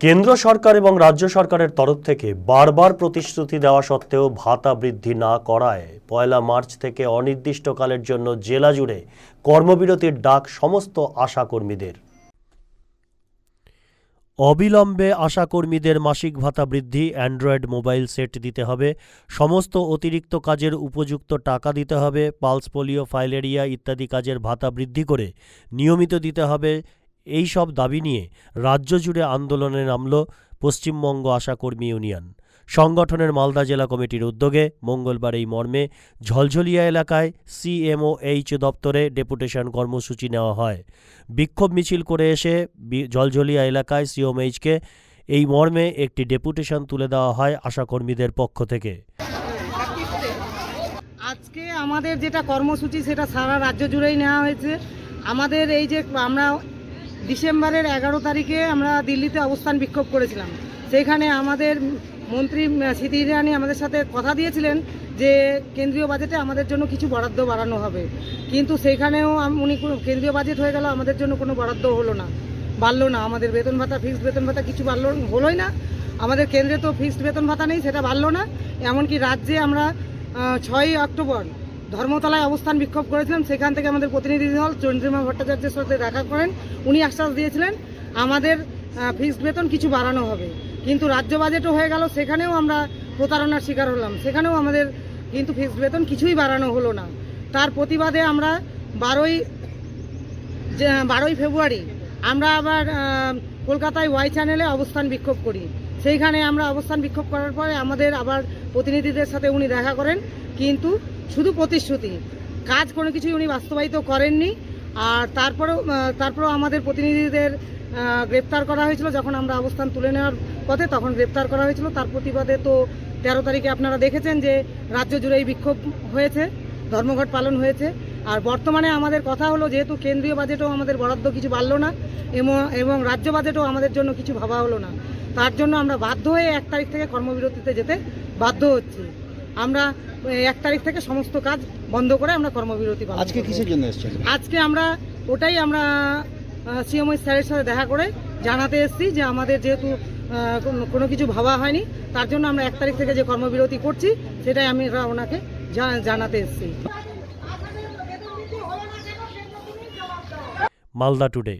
কেন্দ্র সরকার এবং রাজ্য সরকারের তরফ থেকে বারবার প্রতিশ্রুতি দেওয়া সত্ত্বেও ভাতা বৃদ্ধি না করায় পয়লা মার্চ থেকে অনির্দিষ্টকালের জন্য জেলা জুড়ে কর্মবিরতির ডাক সমস্ত আশাকর্মীদের। অবিলম্বে আশাকর্মীদের মাসিক ভাতা বৃদ্ধি, অ্যান্ড্রয়েড মোবাইল সেট দিতে হবে, সমস্ত অতিরিক্ত কাজের উপযুক্ত টাকা দিতে হবে, পালস পোলিও, ফাইলেরিয়া ইত্যাদি কাজের ভাতা বৃদ্ধি করে নিয়মিত দিতে হবে এই সব দাবি নিয়ে রাজ্য জুড়ে আন্দোলনে নামল পশ্চিমবঙ্গ আশাকর্মী ইউনিয়ন। সংগঠনের মালদা জেলা কমিটির উদ্যোগে মঙ্গলবার এই মর্মে ঝলঝলিয়া এলাকায় সিএমওএইচ দপ্তরে ডেপুটেশন কর্মসূচি নেওয়া হয়। বিক্ষোভ মিছিল করে এসে ঝলঝলিয়া এলাকায় সিওমএইচকে এই মর্মে একটি ডেপুটেশন তুলে দেওয়া হয় আশাকর্মীদের পক্ষ থেকে। আজকে আমাদের যেটা কর্মসূচি সেটা সারা রাজ্য জুড়েই নেওয়া হয়েছে। আমাদের এই যে আমরা ডিসেম্বরের এগারো তারিখে আমরা দিল্লিতে অবস্থান বিক্ষোভ করেছিলাম। সেখানে আমাদের মন্ত্রী স্মৃতি ইরানি আমাদের সাথে কথা দিয়েছিলেন যে কেন্দ্রীয় বাজেটে আমাদের জন্য কিছু বরাদ্দ বাড়ানো হবে। কিন্তু সেখানেও উনি কোনো কেন্দ্রীয় বাজেট হয়ে গেল, আমাদের জন্য কোনো বরাদ্দ হলো না, বাড়লো না। আমাদের বেতন ভাতা ফিক্সড বেতন ভাতা কিছু বাড়লো, হলোই না। আমাদের কেন্দ্রে তো ফিক্সড বেতন ভাতা নেই, সেটা বাড়লো না। এমনকি রাজ্যে আমরা ছয়ই অক্টোবর ধর্মতলায় অবস্থান বিক্ষোভ করেছিলাম সেখান থেকে আমাদের প্রতিনিধি দল, চন্দ্রিমা ভট্টাচার্যের সাথে দেখা করেন। উনি আশ্বাস দিয়েছিলেন, আমাদের ফিক্সড বেতন কিছু বাড়ানো হবে। কিন্তু রাজ্য বাজেটও হয়ে গেল, সেখানেও আমরা প্রতারণার শিকার হলাম। সেখানেও আমাদের কিন্তু ফিক্সড বেতন কিছুই বাড়ানো হলো না। তার প্রতিবাদে আমরা বারোই বারোই ফেব্রুয়ারি আমরা আবার কলকাতায় ওয়াই চ্যানেলে অবস্থান বিক্ষোভ করি। সেইখানে আমরা অবস্থান বিক্ষোভ করার পরে আমাদের আবার প্রতিনিধিদের সাথে উনি দেখা করেন। কিন্তু শুধু প্রতিশ্রুতি। কাজ কোনো কিছুই উনি বাস্তবায়িত করেননি। আর তারপরেও তারপরেও আমাদের প্রতিনিধিদের গ্রেপ্তার করা হয়েছিল। যখন আমরা অবস্থান তুলে নেওয়ার পথে তখন গ্রেপ্তার করা হয়েছিল। তার প্রতিবাদে তো তেরো তারিখে আপনারা দেখেছেন যে রাজ্য জুড়ে এই বিক্ষোভ হয়েছে, ধর্মঘট পালন হয়েছে। আর বর্তমানে আমাদের কথা হলো, যেহেতু কেন্দ্রীয় বাজেটও আমাদের বরাদ্দ কিছু বাড়লো না এবং- এবং রাজ্য বাজেটও আমাদের জন্য কিছু ভাবা হলো না। তার জন্য আমরা বাধ্য হয়ে এক তারিখ থেকে কর্মবিরতিতে যেতে বাধ্য হচ্ছি। আমরা এক তারিখ থেকে সমস্ত কাজ বন্ধ করে আমরা কর্মবিরতি পালন আজকে। কিসের জন্য এসেছেন? আজকে আমরা ওটাই আমরা সিএমওই স্যারের সাথে দেখা করে জানাতে এসেছি যে আমাদের যেহেতু কোনো- কিছু ভাবা হয়নি তার জন্য আমরা এক তারিখ থেকে যে কর্মবিরতি করছি সেটাই আমি ওনাকে জানাতে এসেছি। মালদা টুডে